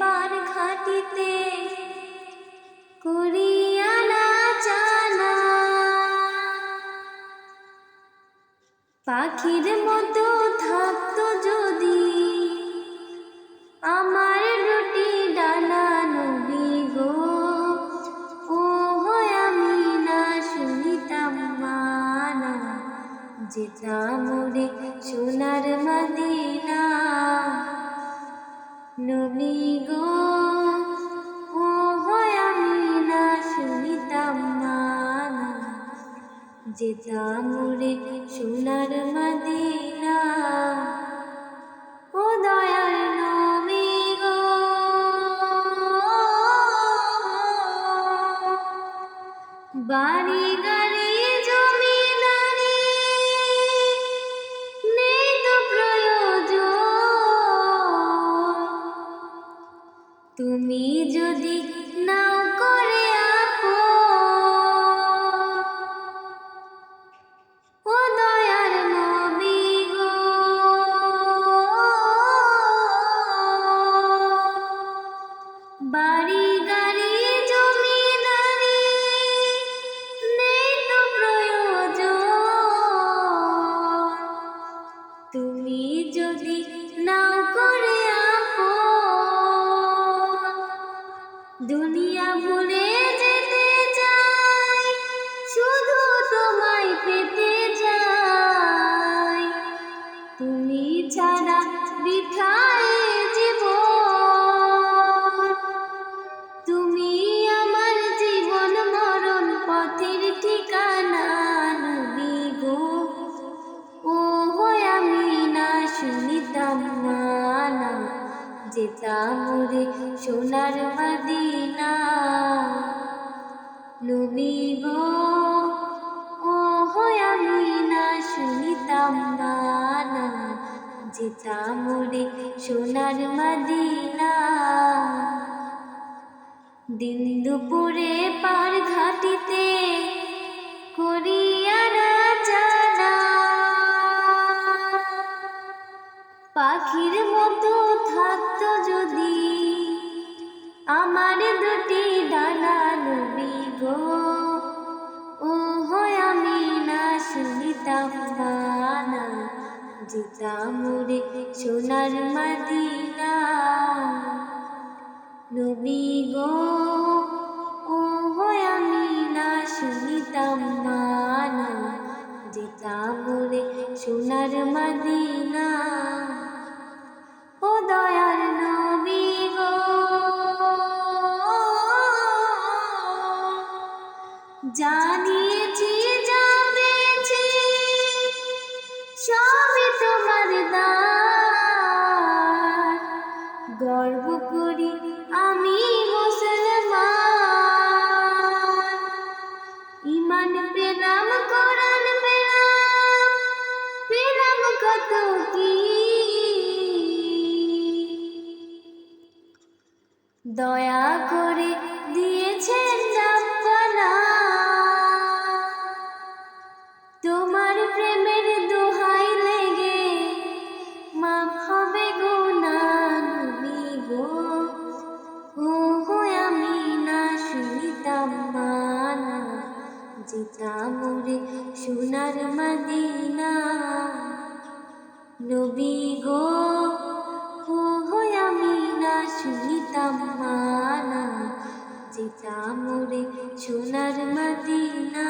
পার জানা। পাখির মতো থাকতো যদি আমার রুটি ডানা নবী গো ও আমি না শুনিতাম মানা। যেতাম রে সোনার নবী গো ও না শুনিতাম মানা যেতাম রে সোনার মদিনা ও দয়াল তুমি যদি নাও করে আপো ও দয়ার নবী গো। বাড়ি দুনিয়া ভুলে যেতে চাই শুধু তোমায় পেতে যেতাম সোনার মদিনা গো ও হয় আমি না শুনিতাম মানা যেতাম সোনার মদিনা। দিন দুপুরে পার ঘাটিতে মতো থাকতো যদি আমার দুটি ডানা নবী গো। ও হয় আমি না শুনিতাম গানা, যেতাম রে সোনার মদিনা। নবী গো ও হয় আমি না শুনিতাম মানা যেতাম রে সোনার জানিয়েছি যাবেছি সবই তোমার দান। গর্ব করি আমি মুসলমান। ইমান পেলাম, কোরআন পেলাম। পেলাম কত কি? দয়া করে দিয়েছেন রাব্বানা। যেতাম রে সোনার মদিনা। নবী গো ও হো আমি না শুনিতাম মানা। যেতাম সোনার মদিনা।